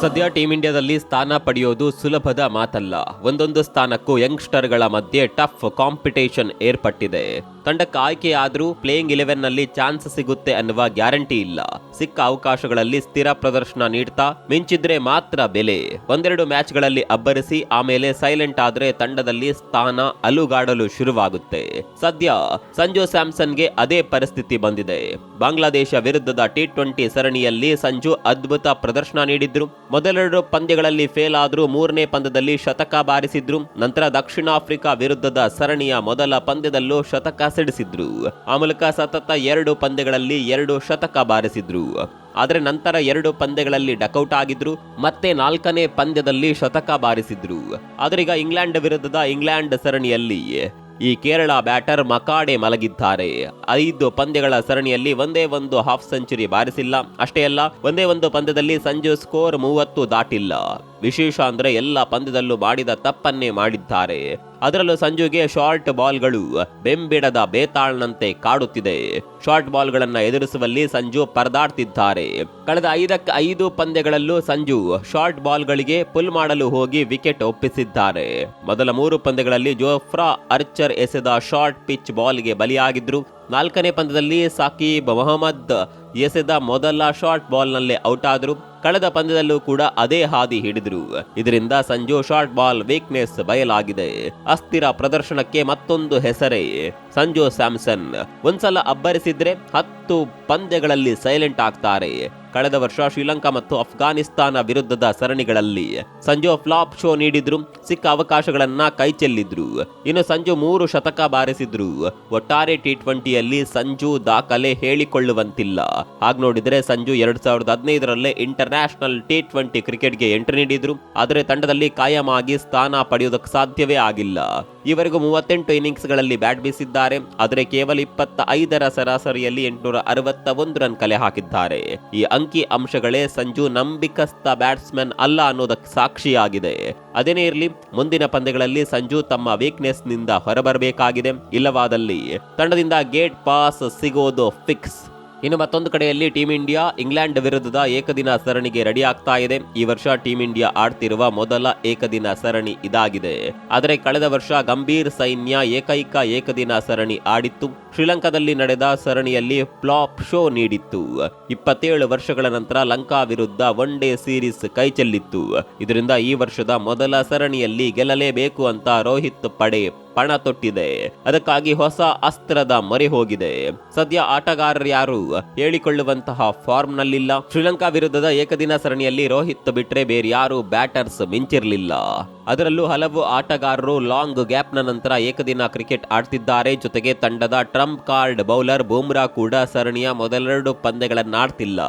ಸದ್ಯ ಟೀಂ ಇಂಡಿಯಾದಲ್ಲಿ ಸ್ಥಾನ ಪಡೆಯೋದು ಸುಲಭದ ಮಾತಲ್ಲ. ಒಂದೊಂದು ಸ್ಥಾನಕ್ಕೂ ಯಂಗ್ಸ್ಟರ್ಗಳ ಮಧ್ಯೆ ಟಫ್ ಕಾಂಪಿಟೇಷನ್ ಏರ್ಪಟ್ಟಿದೆ. ತಂಡಕ್ಕೆ ಆಯ್ಕೆಯಾದರೂ ಪ್ಲೇಯಿಂಗ್ ಇಲೆವೆನ್ನಲ್ಲಿ ಚಾನ್ಸ್ ಸಿಗುತ್ತೆ ಅನ್ನುವ ಗ್ಯಾರಂಟಿ ಇಲ್ಲ. ಸಿಕ್ಕ ಅವಕಾಶಗಳಲ್ಲಿ ಸ್ಥಿರ ಪ್ರದರ್ಶನ ನೀಡ್ತಾ ಮಿಂಚಿದ್ರೆ ಮಾತ್ರ ಬೆಲೆ. ಒಂದೆರಡು ಮ್ಯಾಚ್ಗಳಲ್ಲಿ ಅಬ್ಬರಿಸಿ ಆಮೇಲೆ ಸೈಲೆಂಟ್ ಆದ್ರೆ ತಂಡದಲ್ಲಿ ಸ್ಥಾನ ಅಲುಗಾಡಲು ಶುರುವಾಗುತ್ತೆ. ಸದ್ಯ ಸಂಜು ಸ್ಯಾಮ್ಸನ್ಗೆ ಅದೇ ಪರಿಸ್ಥಿತಿ ಬಂದಿದೆ. ಬಾಂಗ್ಲಾದೇಶ ವಿರುದ್ಧದ ಟಿ ಟ್ವೆಂಟಿ ಸರಣಿಯಲ್ಲಿ ಸಂಜು ಅದ್ಭುತ ಪ್ರದರ್ಶನ ನೀಡಿದ್ರು. ಮೊದಲೆರಡು ಪಂದ್ಯಗಳಲ್ಲಿ ಫೇಲ್ ಆದ್ರೂ ಮೂರನೇ ಪಂದ್ಯದಲ್ಲಿ ಶತಕ ಬಾರಿಸಿದ್ರು. ನಂತರ ದಕ್ಷಿಣ ಆಫ್ರಿಕಾ ವಿರುದ್ಧದ ಸರಣಿಯ ಮೊದಲ ಪಂದ್ಯದಲ್ಲೂ ಶತಕ ಸಿಡಿಸಿದ್ರು. ಆ ಮೂಲಕ ಸತತ ಎರಡು ಪಂದ್ಯಗಳಲ್ಲಿ ಎರಡು ಶತಕ ಬಾರಿಸಿದ್ರು. ಆದರೆ ನಂತರ ಎರಡು ಪಂದ್ಯಗಳಲ್ಲಿ ಡಕೌಟ್ ಆಗಿದ್ರು, ಮತ್ತೆ ನಾಲ್ಕನೇ ಪಂದ್ಯದಲ್ಲಿ ಶತಕ ಬಾರಿಸಿದ್ರು. ಆದರೆ ಇಂಗ್ಲೆಂಡ್ ವಿರುದ್ಧದ ಇಂಗ್ಲೆಂಡ್ ಸರಣಿಯಲ್ಲಿ ಈ ಕೇರಳ ಬ್ಯಾಟರ್ ಮಕಾಡೆ ಮಲಗಿದ್ದಾರೆ. ಐದು ಪಂದ್ಯಗಳ ಸರಣಿಯಲ್ಲಿ ಒಂದೇ ಒಂದು ಹಾಫ್ ಸೆಂಚುರಿ ಬಾರಿಸಿಲ್ಲ. ಅಷ್ಟೇ ಅಲ್ಲ, ಒಂದೇ ಒಂದು ಪಂದ್ಯದಲ್ಲಿ ಸಂಜು ಸ್ಕೋರ್ ಮೂವತ್ತು ದಾಟಿಲ್ಲ. ವಿಶೇಷ ಅಂದರೆ ಎಲ್ಲ ಪಂದ್ಯದಲ್ಲೂ ಮಾಡಿದ ತಪ್ಪನ್ನೇ ಮಾಡಿದ್ದಾರೆ. ಅದರಲ್ಲೂ ಸಂಜುಗೆ ಶಾರ್ಟ್ ಬಾಲ್ಗಳು ಬೆಂಬಿಡದ ಬೇತಾಳ್ನಂತೆ ಕಾಡುತ್ತಿದೆ. ಶಾರ್ಟ್ ಬಾಲ್ಗಳನ್ನು ಎದುರಿಸುವಲ್ಲಿ ಸಂಜು ಪರದಾಡ್ತಿದ್ದಾರೆ. ಕಳೆದ ಐದಕ್ಕೆ ಐದು ಪಂದ್ಯಗಳಲ್ಲೂ ಸಂಜು ಶಾರ್ಟ್ ಬಾಲ್ಗಳಿಗೆ ಪುಲ್ ಮಾಡಲು ಹೋಗಿ ವಿಕೆಟ್ ಒಪ್ಪಿಸಿದ್ದಾರೆ. ಮೊದಲ ಮೂರು ಪಂದ್ಯಗಳಲ್ಲಿ ಜೋಫ್ರಾ, ಅರ್ಚರ್ ಎಸೆದ ಶಾರ್ಟ್ ಪಿಚ್ ಬಾಲ್ಗೆ ಬಲಿಯಾಗಿದ್ರು. ನಾಲ್ಕನೇ ಪಂದ್ಯದಲ್ಲಿ ಸಾಕಿಬ್ ಮೊಹಮ್ಮದ್ ಎಸೆದ ಮೊದಲ ಶಾರ್ಟ್ ಬಾಲ್ನಲ್ಲೇ ಔಟ್ ಆದರು ಕಳೆದ ಪಂದ್ಯದಲ್ಲೂ ಕೂಡ ಅದೇ ಹಾದಿ ಹಿಡಿದರು. ಇದರಿಂದ ಸಂಜು ಶಾರ್ಟ್ ಬಾಲ್ ವೀಕ್ನೆಸ್ ಬಯಲಾಗಿದೆ. ಅಸ್ಥಿರ ಪ್ರದರ್ಶನಕ್ಕೆ ಮತ್ತೊಂದು ಹೆಸರೇ ಸಂಜು ಸ್ಯಾಮ್ಸನ್. ಒಂದ್ಸಲ ಅಬ್ಬರಿಸಿದ್ರೆ ಹತ್ತು ಪಂದ್ಯಗಳಲ್ಲಿ ಸೈಲೆಂಟ್ ಆಗ್ತಾರೆ. ಕಳೆದ ವರ್ಷ ಶ್ರೀಲಂಕಾ ಮತ್ತು ಅಫ್ಘಾನಿಸ್ತಾನ ವಿರುದ್ಧದ ಸರಣಿಗಳಲ್ಲಿ ಸಂಜು ಫ್ಲಾಪ್ ಶೋ ನೀಡಿದ್ರು, ಸಿಕ್ಕ ಅವಕಾಶಗಳನ್ನ ಕೈಚೆಲ್ಲಿದ್ರು ಇನ್ನು ಸಂಜು ಮೂರು ಶತಕ ಬಾರಿಸಿದ್ರು. ಒಟ್ಟಾರೆ ಟಿ ಟ್ವೆಂಟಿಯಲ್ಲಿ ಸಂಜು ದಾಖಲೆ ಹೇಳಿಕೊಳ್ಳುವಂತಿಲ್ಲ. ಹಾಗೆ ನೋಡಿದ್ರೆ ಸಂಜು ಎರಡ್ ಸಾವಿರದ ಹದಿನೈದರಲ್ಲೇ ಇಂಟರ್ನ್ಯಾಷನಲ್ ಟಿ ಟ್ವೆಂಟಿ ಕ್ರಿಕೆಟ್ಗೆ ಎಂಟ್ರಿ ನೀಡಿದ್ರು. ಆದರೆ ತಂಡದಲ್ಲಿ ಕಾಯಂ ಸ್ಥಾನ ಪಡೆಯುವುದಕ್ಕೆ ಸಾಧ್ಯವೇ ಆಗಿಲ್ಲ. ಈವರೆಗೂ ಮೂವತ್ತೆಂಟು ಇನ್ನಿಂಗ್ಸ್ಗಳಲ್ಲಿ ಬ್ಯಾಟ್ ಬೀಸಿದ್ದಾರೆ. ಆದರೆ ಕೇವಲ ಇಪ್ಪತ್ತ ಐದರ ಸರಾಸರಿಯಲ್ಲಿ ಎಂಟುನೂರ ಅರವತ್ತ ಒಂದು ರನ್ ಕಲೆ ಹಾಕಿದ್ದಾರೆ. ಈ ಅಂಕಿ ಅಂಶಗಳೇ ಸಂಜು ನಂಬಿಕಸ್ತ ಬ್ಯಾಟ್ಸ್ಮನ್ ಅಲ್ಲ ಅನ್ನೋದಕ್ಕೆ ಸಾಕ್ಷಿಯಾಗಿದೆ. ಅದೇನೇ ಇರಲಿ, ಮುಂದಿನ ಪಂದ್ಯಗಳಲ್ಲಿ ಸಂಜು ತಮ್ಮ ವೀಕ್ನೆಸ್ನಿಂದ ಹೊರಬರಬೇಕಾಗಿದೆ. ಇಲ್ಲವಾದಲ್ಲಿ ತಂಡದಿಂದ ಗೇಟ್ ಪಾಸ್ ಸಿಗೋದು ಫಿಕ್ಸ್ ಇನ್ನು ಮತ್ತೊಂದು ಕಡೆಯಲ್ಲಿ ಟೀಂ ಇಂಡಿಯಾ ಇಂಗ್ಲೆಂಡ್ ವಿರುದ್ಧದ ಏಕದಿನ ಸರಣಿಗೆ ರೆಡಿ ಆಗ್ತಾ ಇದೆ. ಈ ವರ್ಷ ಟೀಂ ಇಂಡಿಯಾ ಆಡ್ತಿರುವ ಮೊದಲ ಏಕದಿನ ಸರಣಿ ಇದಾಗಿದೆ. ಆದರೆ ಕಳೆದ ವರ್ಷ ಗಂಭೀರ್ ಸೈನ್ಯ ಏಕೈಕ ಏಕದಿನ ಸರಣಿ ಆಡಿತ್ತು. ಶ್ರೀಲಂಕಾದಲ್ಲಿ ನಡೆದ ಸರಣಿಯಲ್ಲಿ ಫ್ಲಾಪ್ ಶೋ ನೀಡಿತ್ತು. ಇಪ್ಪತ್ತೇಳು ವರ್ಷಗಳ ನಂತರ ಲಂಕಾ ವಿರುದ್ಧ ಒನ್ ಡೇ ಸೀರೀಸ್ ಕೈಚೆಲ್ಲಿತ್ತು ಇದರಿಂದ ಈ ವರ್ಷದ ಮೊದಲ ಸರಣಿಯಲ್ಲಿ ಗೆಲ್ಲಲೇಬೇಕು ಅಂತ ರೋಹಿತ್ ಪಡೆ ಪಣ ತೊಟ್ಟಿದೆ. ಅದಕ್ಕಾಗಿ ಹೊಸ ಅಸ್ತ್ರದ ಮೊರೆ ಹೋಗಿದೆ. ಸದ್ಯ ಆಟಗಾರರು ಯಾರು ಹೇಳಿಕೊಳ್ಳುವಂತಹ ಫಾರ್ಮ್ ನಲ್ಲಿಲ್ಲ ಶ್ರೀಲಂಕಾ ವಿರುದ್ಧದ ಏಕದಿನ ಸರಣಿಯಲ್ಲಿ ರೋಹಿತ್ ಬಿಟ್ರೆ ಬೇರೆ ಯಾರು ಬ್ಯಾಟರ್ಸ್ ಮಿಂಚಿರಲಿಲ್ಲ. ಅದರಲ್ಲೂ ಹಲವು ಆಟಗಾರರು ಲಾಂಗ್ ಗ್ಯಾಪ್ನ ನಂತರ ಏಕದಿನ ಕ್ರಿಕೆಟ್ ಆಡ್ತಿದ್ದಾರೆ. ಜೊತೆಗೆ ತಂಡದ ಟ್ರಂಪ್ ಕಾರ್ಡ್ ಬೌಲರ್ ಬೂಮ್ರಾ ಕೂಡ ಸರಣಿಯ ಮೊದಲೆರಡು ಪಂದ್ಯಗಳನ್ನಾಡ್ತಿಲ್ಲ.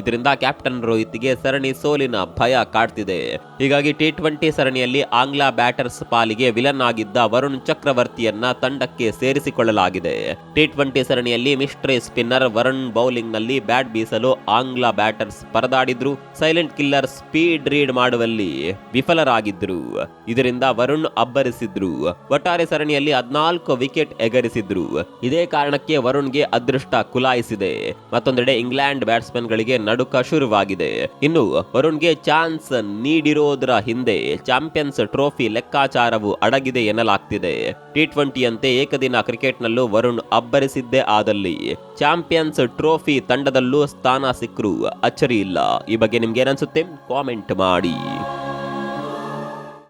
ಇದರಿಂದ ಕ್ಯಾಪ್ಟನ್ ರೋಹಿತ್ಗೆ ಸರಣಿ ಸೋಲಿನ ಭಯ ಕಾಡ್ತಿದೆ. ಹೀಗಾಗಿ ಟಿ ಟ್ವೆಂಟಿ ಸರಣಿಯಲ್ಲಿ ಆಂಗ್ಲ ಬ್ಯಾಟರ್ಸ್ ಪಾಲಿಗೆ ವಿಲನ್ ಆಗಿದ್ದ ವರುಣ್ ಚಕ್ರವರ್ತಿಯನ್ನ ತಂಡಕ್ಕೆ ಸೇರಿಸಿಕೊಳ್ಳಲಾಗಿದೆ. ಟಿ ಟ್ವೆಂಟಿ ಸರಣಿಯಲ್ಲಿ ಮಿಸ್ಟ್ರಿ ಸ್ಪಿನ್ನರ್ ವರುಣ್ ಬೌಲಿಂಗ್ನಲ್ಲಿ ಬ್ಯಾಟ್ ಬೀಸಲು ಆಂಗ್ಲ ಬ್ಯಾಟರ್ಸ್ ಪರದಾಡಿದ್ರು. ಸೈಲೆಂಟ್ ಕಿಲ್ಲರ್ ಸ್ಪೀಡ್ ರೀಡ್ ಮಾಡುವಲ್ಲಿ ವಿಫಲರಾಗಿದ್ರು. ಇದರಿಂದ ವರುಣ್ ಅಬ್ಬರಿಸಿದ್ರು. ಒಟ್ಟಾರೆ ಸರಣಿಯಲ್ಲಿ ಹದ್ನಾಲ್ಕು ವಿಕೆಟ್ ಎಗರಿಸಿದ್ರು. ಇದೇ ಕಾರಣಕ್ಕೆ ವರುಣ್ಗೆ ಅದೃಷ್ಟ ಕುಲಾಯಿಸಿದೆ. ಮತ್ತೊಂದೆಡೆ ಇಂಗ್ಲೆಂಡ್ ಬ್ಯಾಟ್ಸ್ಮನ್ ಗಳಿಗೆ ನಡುಕ ಶುರುವಾಗಿದೆ. ಇನ್ನು ವರುಣ್ಗೆ ಚಾನ್ಸ್ ನೀಡಿರೋದ್ರ ಹಿಂದೆ ಚಾಂಪಿಯನ್ಸ್ ಟ್ರೋಫಿ ಲೆಕ್ಕಾಚಾರವು ಅಡಗಿದೆ ಎನ್ನಲಾಗ್ತಿದೆ. ಟಿ ಟ್ವೆಂಟಿಯಂತೆ ಏಕದಿನ ಕ್ರಿಕೆಟ್ನಲ್ಲೂ ವರುಣ್ ಅಬ್ಬರಿಸಿದ್ದೇ ಆದಲ್ಲಿ. ಚಾಂಪಿಯನ್ಸ್ ಟ್ರೋಫಿ ತಂಡದಲ್ಲೂ ಸ್ಥಾನ ಸಿಕ್ಕರು ಅಚ್ಚರಿ ಇಲ್ಲ. ಈ ಬಗ್ಗೆ ನಿಮ್ಗೆ ಏನನ್ಸುತ್ತೆ ಕಾಮೆಂಟ್ ಮಾಡಿ.